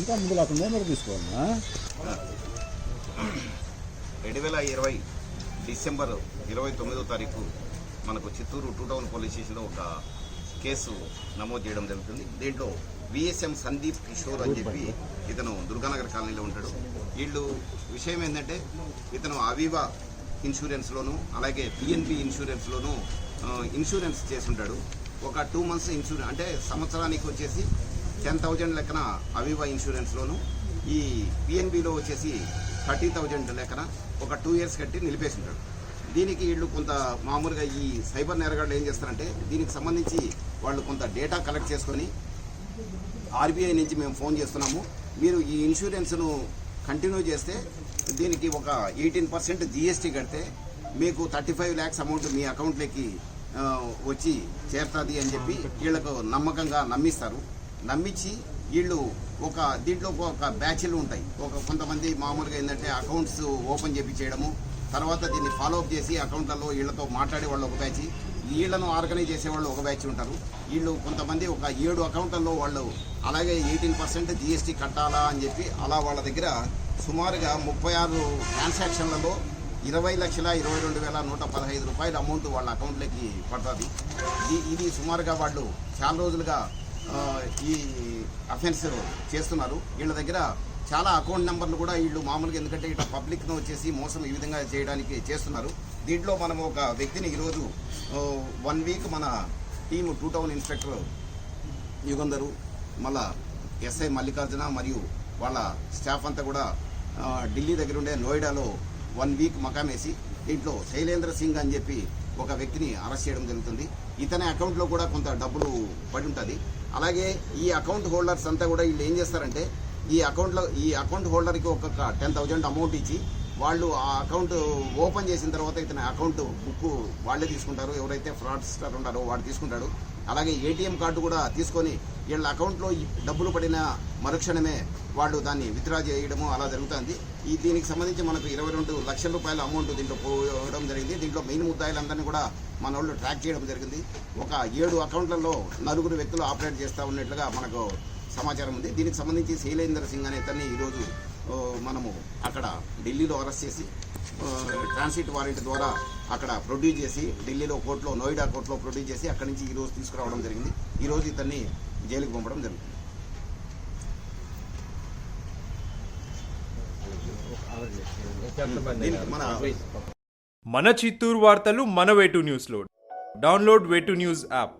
ఇంకా ముందు లేకుండా మీరు తీసుకోవాలన్నా రెండు వేల ఇరవై డిసెంబర్ ఇరవై తొమ్మిదో తారీఖు మనకు చిత్తూరు టూ టౌన్ పోలీస్ స్టేషన్లో ఒక కేసు నమోదు చేయడం జరుగుతుంది. దీంట్లో విఎస్ఎం సందీప్ కిషోర్ అని చెప్పి ఇతను దుర్గానగర్ కాలనీలో ఉంటాడు. వీళ్ళు విషయం ఏంటంటే ఇతను అవీవా ఇన్సూరెన్స్లోను అలాగే పిఎన్బి ఇన్సూరెన్స్లోను ఇన్సూరెన్స్ చేసుంటాడు ఒక టూ మంత్స్ ఇన్సూరెన్స్ అంటే సంవత్సరానికి వచ్చేసి టెన్ థౌజండ్ లెక్కన అవీవా ఇన్సూరెన్స్లోను ఈ పిఎన్బిలో వచ్చేసి థర్టీ థౌజండ్ లెక్కన ఒక టూ ఇయర్స్ కట్టి నిలిపేసింటాడు. దీనికి వీళ్ళు కొంత మామూలుగా ఈ సైబర్ నేరగాళ్ళు ఏం చేస్తారంటే దీనికి సంబంధించి వాళ్ళు కొంత డేటా కలెక్ట్ చేసుకొని ఆర్బీఐ నుంచి మేము ఫోన్ చేస్తున్నాము. మీరు ఈ ఇన్సూరెన్స్ను కంటిన్యూ చేస్తే దీనికి ఒక ఎయిటీన్ పర్సెంట్ జిఎస్టీ కడితే మీకు థర్టీ ఫైవ్ ల్యాక్స్ అమౌంట్ మీ అకౌంట్లోకి వచ్చి చేరుతుంది అని చెప్పి వీళ్ళకు నమ్మకంగా నమ్మిస్తారు. నమ్మించి వీళ్ళు ఒక దీంట్లో ఒక బ్యాచ్లు ఉంటాయి. ఒక కొంతమంది మామూలుగా ఏంటంటే అకౌంట్స్ ఓపెన్ చేపి చేయడము తర్వాత దీన్ని ఫాలో అప్ చేసి అకౌంట్లలో వీళ్ళతో మాట్లాడే వాళ్ళు ఒక బ్యాచ్ వీళ్ళను ఆర్గనైజ్ చేసే వాళ్ళు ఒక బ్యాచ్ ఉంటారు. వీళ్ళు కొంతమంది ఒక ఏడు అకౌంట్లలో వాళ్ళు అలాగే ఎయిటీన్ పర్సెంట్ జిఎస్టీ కట్టాలా అని చెప్పి అలా వాళ్ళ దగ్గర సుమారుగా ముప్పై ఆరు ట్రాన్సాక్షన్లలో ఇరవై లక్షల ఇరవై రెండు వేల నూట పదహైదు రూపాయల అమౌంట్ వాళ్ళ అకౌంట్లోకి పడుతుంది ఇది ఇది సుమారుగా వాళ్ళు చాలా రోజులుగా ఈ అఫెన్స్ చేస్తున్నారు. వీళ్ళ దగ్గర చాలా అకౌంట్ నెంబర్లు కూడా వీళ్ళు మామూలుగా ఎందుకంటే ఇట్లా పబ్లిక్ను వచ్చేసి మోసం ఈ విధంగా చేయడానికి చేస్తున్నారు. దీంట్లో మనం ఒక వ్యక్తిని ఈరోజు వన్ వీక్ మన team two town inspector Yugandhar మళ్ళా ఎస్ఐ మల్లికార్జున మరియు వాళ్ళ స్టాఫ్ అంతా కూడా ఢిల్లీ దగ్గర ఉండే నోయిడాలో వన్ వీక్ మకామేసి దీంట్లో శైలేంద్ర సింగ్ అని చెప్పి ఒక వ్యక్తిని అరెస్ట్ చేయడం జరుగుతుంది. ఇతని అకౌంట్లో కూడా కొంత డబ్బులు పడి ఉంటుంది. అలాగే ఈ అకౌంట్ హోల్డర్స్ అంతా కూడా వీళ్ళు ఏం చేస్తారంటే ఈ అకౌంట్లో ఈ అకౌంట్ హోల్డర్కి ఒక్కొక్క టెన్ థౌజండ్ అమౌంట్ ఇచ్చి వాళ్ళు ఆ అకౌంట్ ఓపెన్ చేసిన తర్వాత ఇతని అకౌంట్ బుక్ వాళ్ళే తీసుకుంటారు. ఎవరైతే ఫ్రాడ్స్టర్ ఉంటారో వాడు తీసుకుంటాడు. అలాగే ఏటీఎం కార్డు కూడా తీసుకొని వీళ్ళ అకౌంట్లో డబ్బులు పడిన మరుక్షణమే వాళ్ళు దాన్ని విత్డ్రా చేయడము అలా జరుగుతుంది. ఈ దీనికి సంబంధించి మనకు ఇరవై రెండు లక్షల రూపాయల అమౌంట్ దీంట్లో పోవడం జరిగింది. దీంట్లో మెయిన్ ముద్దాయిలందరినీ కూడా మన వాళ్ళు ట్రాక్ చేయడం జరిగింది. ఒక ఏడు అకౌంట్లలో నలుగురు వ్యక్తులు ఆపరేట్ చేస్తూ ఉన్నట్లుగా మనకు సమాచారం ఉంది. దీనికి సంబంధించి శైలేందర్ సింగ్ అనే ఇతన్ని ఈరోజు మనము అక్కడ ఢిల్లీలో అరెస్ట్ చేసి ట్రాన్సిట్ వారెంట్ ద్వారా అక్కడ ప్రొడ్యూస్ చేసి ఢిల్లీలో కోర్టులో నోయిడా కోర్టులో ప్రొడ్యూస్ చేసి అక్కడి నుంచి ఈరోజు తీసుకురావడం జరిగింది. ఈరోజు ఇతన్ని జైలుకి పంపడం జరుగుతుంది దీనికి మన మన చిత్తూరు వార్తలు మన వేటు న్యూస్లో. Download way two news app.